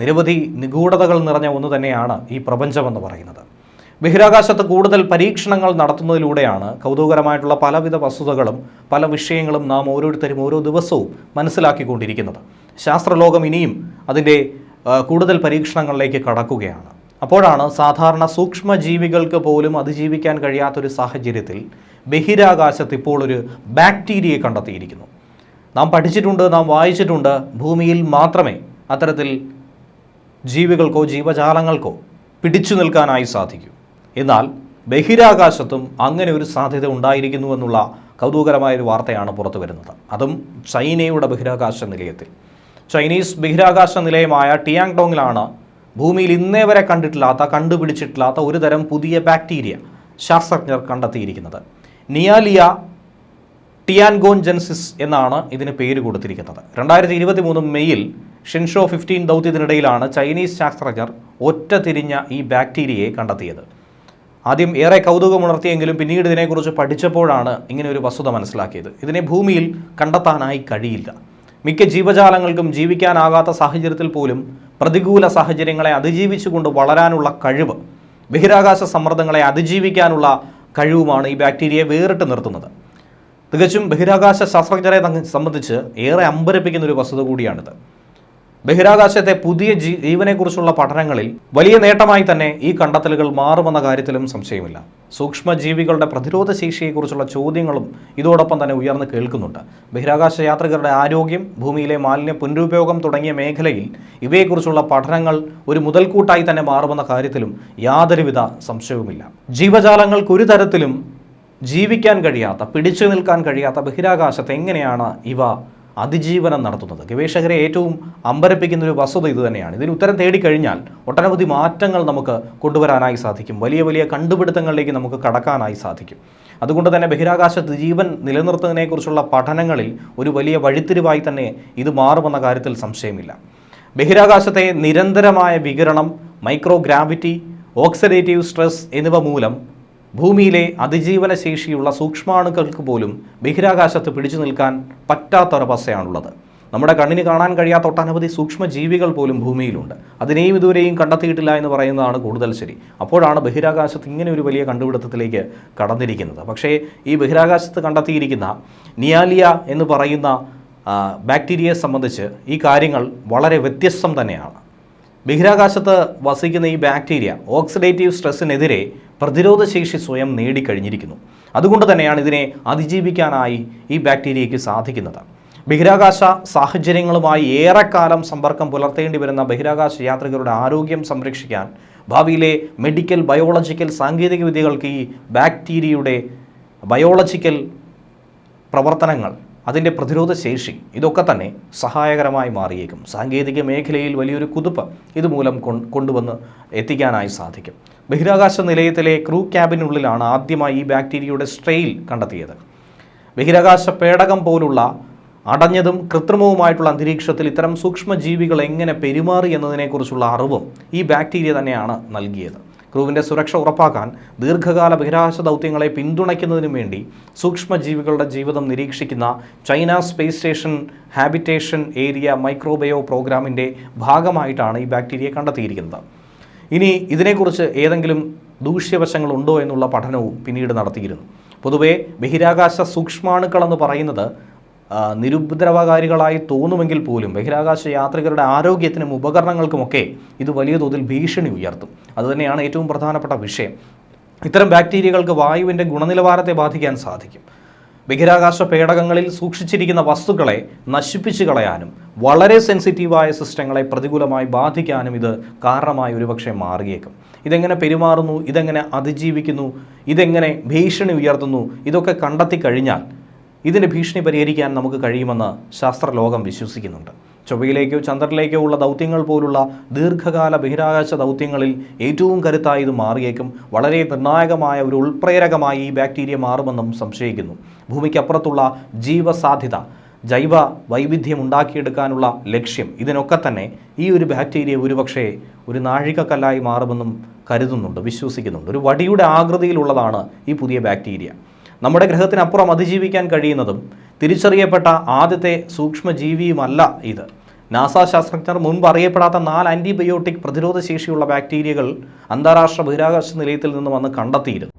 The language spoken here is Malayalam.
നിരവധി നിഗൂഢതകൾ നിറഞ്ഞ ഒന്ന് തന്നെയാണ് ഈ പ്രപഞ്ചമെന്ന് പറയുന്നത്. ബഹിരാകാശത്ത് കൂടുതൽ പരീക്ഷണങ്ങൾ നടത്തുന്നതിലൂടെയാണ് കൗതുകകരമായിട്ടുള്ള പലവിധ വസ്തുതകളും പല വിഷയങ്ങളും നാം ഓരോരുത്തരും ഓരോ ദിവസവും മനസ്സിലാക്കിക്കൊണ്ടിരിക്കുന്നത്. ശാസ്ത്രലോകം ഇനിയും അതിന്റെ കൂടുതൽ പരീക്ഷണങ്ങളിലേക്ക് കടക്കുകയാണ്. അപ്പോഴാണ് സാധാരണ സൂക്ഷ്മജീവികൾക്ക് പോലും അതിജീവിക്കാൻ കഴിയാത്തൊരു സാഹചര്യത്തിൽ ബഹിരാകാശത്ത് ഇപ്പോൾ ഒരു ബാക്ടീരിയയെ കണ്ടെത്തിയിരിക്കുന്നു. നാം പഠിച്ചിട്ടുണ്ട് നാം വായിച്ചിട്ടുണ്ട് ഭൂമിയിൽ മാത്രമേ അത്തരത്തിൽ ജീവികൾക്കോ ജീവജാലങ്ങൾക്കോ പിടിച്ചു നിൽക്കാനായി സാധിക്കും. എന്നാൽ ബഹിരാകാശത്തും അങ്ങനെ ഒരു സാധ്യത ഉണ്ടായിരിക്കുന്നു എന്നുള്ള കൗതുകരമായ ഒരു വാർത്തയാണ് പുറത്തു വരുന്നത്. അതും ചൈനയുടെ ബഹിരാകാശ നിലയത്തിൽ. ചൈനീസ് ബഹിരാകാശ നിലയമായ ടിയാങ് ടോങ്ങിലാണ് ഭൂമിയിൽ ഇന്നേ വരെ കണ്ടിട്ടില്ലാത്ത കണ്ടുപിടിച്ചിട്ടില്ലാത്ത ഒരു തരം പുതിയ ബാക്ടീരിയ ശാസ്ത്രജ്ഞർ കണ്ടെത്തിയിരിക്കുന്നത്. നിയാലിയ ടിയാൻഗോൻജൻസിസ് എന്നാണ് ഇതിന് പേര് കൊടുത്തിരിക്കുന്നത്. രണ്ടായിരത്തി ഇരുപത്തി മൂന്ന് മെയ്യിൽ ഷിൻഷോ ഫിഫ്റ്റീൻ ദൗത്യത്തിനിടയിലാണ് ചൈനീസ് ശാസ്ത്രജ്ഞർ ഒറ്റ തിരിഞ്ഞ ഈ ബാക്ടീരിയയെ കണ്ടെത്തിയത്. ആദ്യം ഏറെ കൗതുകമുണർത്തിയെങ്കിലും പിന്നീട് ഇതിനെക്കുറിച്ച് പഠിച്ചപ്പോഴാണ് ഇങ്ങനെ ഒരു വസ്തുത മനസ്സിലാക്കിയത്. ഇതിനെ ഭൂമിയിൽ കണ്ടെത്താനായി കഴിയില്ല. മിക്ക ജീവജാലങ്ങൾക്കും ജീവിക്കാനാകാത്ത സാഹചര്യത്തിൽ പോലും പ്രതികൂല സാഹചര്യങ്ങളെ അതിജീവിച്ചുകൊണ്ട് വളരാനുള്ള കഴിവ് ബഹിരാകാശ സമ്മർദ്ദങ്ങളെ അതിജീവിക്കാനുള്ള കഴിവുമാണ് ഈ ബാക്ടീരിയയെ വേറിട്ട് നിർത്തുന്നത്. തികച്ചും ബഹിരാകാശ ശാസ്ത്രജ്ഞരെ സംബന്ധിച്ച് ഏറെ അമ്പരപ്പിക്കുന്ന ഒരു വസ്തുത കൂടിയാണിത്. ബഹിരാകാശത്തെ പുതിയ ജീവനെക്കുറിച്ചുള്ള പഠനങ്ങളിൽ വലിയ നേട്ടമായി തന്നെ ഈ കണ്ടെത്തലുകൾ മാറുമെന്ന കാര്യത്തിലും സംശയമില്ല. സൂക്ഷ്മജീവികളുടെ പ്രതിരോധ ശേഷിയെക്കുറിച്ചുള്ള ചോദ്യങ്ങളും ഇതോടൊപ്പം തന്നെ ഉയർന്നു കേൾക്കുന്നുണ്ട്. ബഹിരാകാശ യാത്രികരുടെ ആരോഗ്യം ഭൂമിയിലെ മാലിന്യ പുനരുപയോഗം തുടങ്ങിയ മേഖലയിൽ ഇവയെക്കുറിച്ചുള്ള പഠനങ്ങൾ ഒരു മുതൽക്കൂട്ടായി തന്നെ മാറുമെന്ന കാര്യത്തിലും യാതൊരുവിധ സംശയവുമില്ല. ജീവജാലങ്ങൾക്ക് ഒരു തരത്തിലും ജീവിക്കാൻ കഴിയാത്ത പിടിച്ചു നിൽക്കാൻ കഴിയാത്ത ബഹിരാകാശത്തെ എങ്ങനെയാണ് ഇവ അതിജീവനം നടത്തുന്നത്. ഗവേഷകരെ ഏറ്റവും അമ്പരപ്പിക്കുന്ന ഒരു വസ്തുത ഇത് തന്നെയാണ്. ഇതിന് ഉത്തരം തേടിക്കഴിഞ്ഞാൽ ഒട്ടനവധി മാറ്റങ്ങൾ നമുക്ക് കൊണ്ടുവരാനായി സാധിക്കും. വലിയ വലിയ കണ്ടുപിടുത്തങ്ങളിലേക്ക് നമുക്ക് കടക്കാനായി സാധിക്കും. അതുകൊണ്ട് തന്നെ ബഹിരാകാശത്ത് ജീവൻ നിലനിർത്തുന്നതിനെക്കുറിച്ചുള്ള പഠനങ്ങളിൽ ഒരു വലിയ വഴിത്തിരിവായി തന്നെ ഇത് മാറുമെന്ന കാര്യത്തിൽ സംശയമില്ല. ബഹിരാകാശത്തെ നിരന്തരമായ വികിരണം മൈക്രോ ഗ്രാവിറ്റി ഓക്സിഡേറ്റീവ് സ്ട്രെസ് എന്നിവ മൂലം ഭൂമിയിലെ അതിജീവന ശേഷിയുള്ള സൂക്ഷ്മാണുക്കൾക്ക് പോലും ബഹിരാകാശത്ത് പിടിച്ചു നിൽക്കാൻ പറ്റാത്തൊരവസ്ഥയാണുള്ളത് നമ്മുടെ കണ്ണിന് കാണാൻ കഴിയാത്ത ഒട്ടനവധി സൂക്ഷ്മജീവികൾ പോലും ഭൂമിയിലുണ്ട്. അതിനെയും ഇതുവരെയും കണ്ടെത്തിയിട്ടില്ല എന്ന് പറയുന്നതാണ് കൂടുതൽ ശരി. അപ്പോഴാണ് ബഹിരാകാശത്ത് ഇങ്ങനെ ഒരു വലിയ കണ്ടുപിടുത്തത്തിലേക്ക് കടന്നിരിക്കുന്നത്. പക്ഷേ ഈ ബഹിരാകാശത്ത് കണ്ടെത്തിയിരിക്കുന്ന നിയാലിയ എന്ന് പറയുന്ന ബാക്ടീരിയയെ സംബന്ധിച്ച് ഈ കാര്യങ്ങൾ വളരെ വ്യത്യസ്തം തന്നെയാണ്. ബഹിരാകാശത്ത് വസിക്കുന്ന ഈ ബാക്ടീരിയ ഓക്സിഡേറ്റീവ് സ്ട്രെസ്സിനെതിരെ പ്രതിരോധ ശേഷി സ്വയം നേടിക്കഴിഞ്ഞിരിക്കുന്നു. അതുകൊണ്ട് തന്നെയാണ് ഇതിനെ അതിജീവിക്കാനായി ഈ ബാക്ടീരിയയ്ക്ക് സാധിക്കുന്നത്. ബഹിരാകാശ സാഹചര്യങ്ങളുമായി ഏറെക്കാലം സമ്പർക്കം പുലർത്തേണ്ടി വരുന്ന ബഹിരാകാശ യാത്രികരുടെ ആരോഗ്യം സംരക്ഷിക്കാൻ ഭാവിയിലെ മെഡിക്കൽ ബയോളജിക്കൽ സാങ്കേതിക വിദ്യകൾക്ക് ഈ ബാക്ടീരിയയുടെ ബയോളജിക്കൽ പ്രവർത്തനങ്ങൾ അതിന്റെ പ്രതിരോധ ശേഷി ഇതൊക്കെ തന്നെ സഹായകരമായി മാറിയേക്കും. സാങ്കേതിക മേഖലയിൽ വലിയൊരു കുതിപ്പ് ഇതുമൂലം കൊണ്ടുവന്ന് എത്തിക്കാനായി സാധിക്കും. ബഹിരാകാശ നിലയത്തിലെ ക്രൂ ക്യാബിനുള്ളിലാണ് ആദ്യമായി ഈ ബാക്ടീരിയയുടെ സ്ട്രെയിൽ കണ്ടെത്തിയത്. ബഹിരാകാശ പേടകം പോലുള്ള അടഞ്ഞതും കൃത്രിമവുമായിട്ടുള്ള അന്തരീക്ഷത്തിൽ ഇത്തരം സൂക്ഷ്മജീവികൾ എങ്ങനെ പെരുമാറി എന്നതിനെക്കുറിച്ചുള്ള അറിവും ഈ ബാക്ടീരിയ തന്നെയാണ് നൽകിയത്. ക്രൂവിന്റെ സുരക്ഷ ഉറപ്പാക്കാൻ ദീർഘകാല ബഹിരാകാശ ദൗത്യങ്ങളെ പിന്തുണയ്ക്കുന്നതിനും വേണ്ടി സൂക്ഷ്മജീവികളുടെ ജീവിതം നിരീക്ഷിക്കുന്ന China space station habitation area microbio പ്രോഗ്രാമിന്റെ ഭാഗമായിട്ടാണ് ഈ ബാക്ടീരിയ കണ്ടെത്തിയിരിക്കുന്നത്. ഇനി ഇതിനെക്കുറിച്ച് ഏതെങ്കിലും ദൂഷ്യവശങ്ങളുണ്ടോ എന്നുള്ള പഠനവും പിന്നീട് നടത്തിയിരുന്നു. പൊതുവേ ബഹിരാകാശ സൂക്ഷ്മാണുക്കളെന്ന് പറയുന്നത് നിരുപദ്രവകാരികളായി തോന്നുമെങ്കിൽ പോലും ബഹിരാകാശ യാത്രികരുടെ ആരോഗ്യത്തിനും ഉപകരണങ്ങൾക്കുമൊക്കെ ഇത് വലിയ തോതിൽ ഭീഷണി ഉയർത്തും. അതുതന്നെയാണ് ഏറ്റവും പ്രധാനപ്പെട്ട വിഷയം. ഇത്തരം ബാക്ടീരിയകൾക്ക് വായുവിന്റെ ഗുണനിലവാരത്തെ ബാധിക്കാൻ സാധിക്കും. ബഹിരാകാശ പേടകങ്ങളിൽ സൂക്ഷിച്ചിരിക്കുന്ന വസ്തുക്കളെ നശിപ്പിച്ചു കളയാനും വളരെ സെൻസിറ്റീവായ സിസ്റ്റങ്ങളെ പ്രതികൂലമായി ബാധിക്കാനും ഇത് കാരണമായി ഒരുപക്ഷെ മാറിയേക്കും. ഇതെങ്ങനെ പെരുമാറുന്നു? ഇതെങ്ങനെ അതിജീവിക്കുന്നു? ഇതെങ്ങനെ ഭീഷണി ഉയർത്തുന്നു? ഇതൊക്കെ കണ്ടെത്തി കഴിഞ്ഞാൽ ഇതിന്റെ ഭീഷണി പരിഹരിക്കാൻ നമുക്ക് കഴിയുമെന്ന് ശാസ്ത്രലോകം വിശ്വസിക്കുന്നുണ്ട്. ചൊവ്വയിലേക്കോ ചന്ദ്രനിലേക്കോ ഉള്ള ദൗത്യങ്ങൾ പോലുള്ള ദീർഘകാല ബഹിരാകാശ ദൗത്യങ്ങളിൽ ഏറ്റവും കരുത്തായി ഇത് മാറിയേക്കും. വളരെ നിർണായകമായ ഒരു ഉൾപ്രേരകമായി ഈ ബാക്ടീരിയ മാറുമെന്നും സംശയിക്കുന്നു. ഭൂമിക്കപ്പുറത്തുള്ള ജീവസാധ്യത ജൈവ വൈവിധ്യം ഉണ്ടാക്കിയെടുക്കാനുള്ള ലക്ഷ്യം ഇതിനൊക്കെ തന്നെ ഈ ഒരു ബാക്ടീരിയ ഒരുപക്ഷേ ഒരു നാഴികക്കല്ലായി മാറുമെന്നും കരുതുന്നുണ്ട് വിശ്വസിക്കുന്നുണ്ട്. ഒരു വടിയുടെ ആകൃതിയിലുള്ളതാണ് ഈ പുതിയ ബാക്ടീരിയ. നമ്മുടെ ഗ്രഹത്തിനപ്പുറം അതിജീവിക്കാൻ കഴിയുന്നതും തിരിച്ചറിയപ്പെട്ട ആദ്യത്തെ സൂക്ഷ്മജീവിയുമല്ല ഇത്. നാസ ശാസ്ത്രജ്ഞർ മുൻപ് അറിയപ്പെടാത്ത നാല് ആന്റിബയോട്ടിക് പ്രതിരോധ ശേഷിയുള്ള ബാക്ടീരിയകൾ അന്താരാഷ്ട്ര ബഹിരാകാശ നിലയത്തിൽ നിന്ന് വന്ന് കണ്ടെത്തിയിരുന്നു.